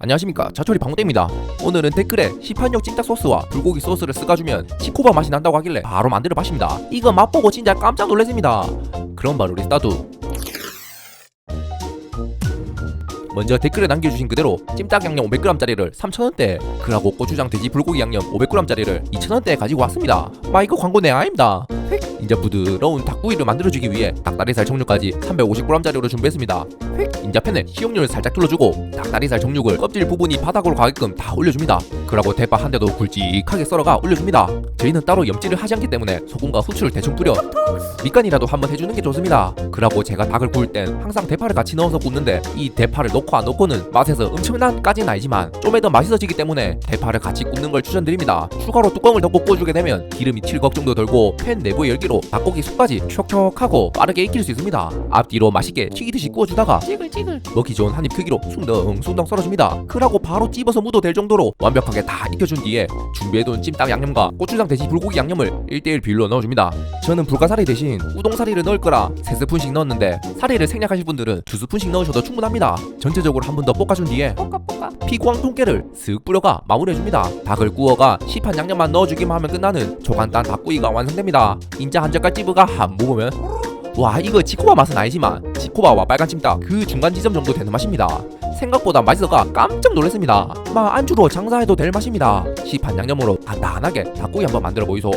안녕하십니까. 자초리 방울대입니다. 오늘은 댓글에 시판용 찜닭 소스와 불고기 소스를 쓰가주면 치코바 맛이 난다고 하길래 바로 만들어 봤습니다. 이거 맛보고 진짜 깜짝 놀랐습니다. 그럼 바로 우리 스타트 먼저 댓글에 남겨주신 그대로 찜닭 양념 500g짜리를 3,000원대 그라고 고추장 돼지 불고기 양념 500g짜리를 2,000원대에 가지고 왔습니다. 마 이거 광고 내 아닙니다. 휙! 이제 부드러운 닭구이를 만들어주기 위해 닭다리살 종류까지 350g짜리로 준비했습니다. 휙! 인자 팬에 식용유를 살짝 둘러주고 닭다리살 정육을 껍질 부분이 바닥으로 가게끔 다 올려줍니다. 그러고 대파 한 대도 굵직하게 썰어가 올려줍니다. 저희는 따로 염지를 하지 않기 때문에 소금과 후추를 대충 뿌려 밑간이라도 한번 해주는 게 좋습니다. 그러고 제가 닭을 구울 땐 항상 대파를 같이 넣어서 굽는데 이 대파를 넣고 안 넣고는 맛에서 엄청난까지는 아니지만 좀에 더 맛있어지기 때문에 대파를 같이 굽는 걸 추천드립니다. 추가로 뚜껑을 덮고 구워주게 되면 기름이 칠 걱정도 덜고 팬 내부의 열기 로 닭고기 속까지 촉촉하고 빠르게 익힐 수 있습니다. 앞뒤로 맛있게 튀기듯이 구워주다가 찌글찌글. 먹기 좋은 한입 크기로 숭덩숭덩 썰어줍니다. 그러고 바로 찝어서 묻어 될 정도로 완벽하게 다 익혀준 뒤에 준비해둔 찜닭 양념과 고추장 돼지 불고기 양념을 1대1 비율로 넣어줍니다. 저는 불가사리 대신 우동사리를 넣을 거라 3스푼씩 넣었는데 사리를 생략하실 분들은 2스푼씩 넣으셔도 충분합니다. 전체적으로 한 번 더 볶아준 뒤에 피구왕 통깨를 슥 뿌려가 마무리해줍니다. 닭을 구워가 시판 양념만 넣어주기만 하면 끝나는 초간단 닭구이가 완성됩니다. 인자 한 젓갈 찝어가 한 모으면 와 이거 지코바 맛은 아니지만 지코바와 빨간 찜닭 그 중간 지점 정도 되는 맛입니다. 생각보다 맛있어가 깜짝 놀랐습니다. 마 안주로 장사해도 될 맛입니다. 시판 양념으로 간단하게 닭고기 한번 만들어 보이소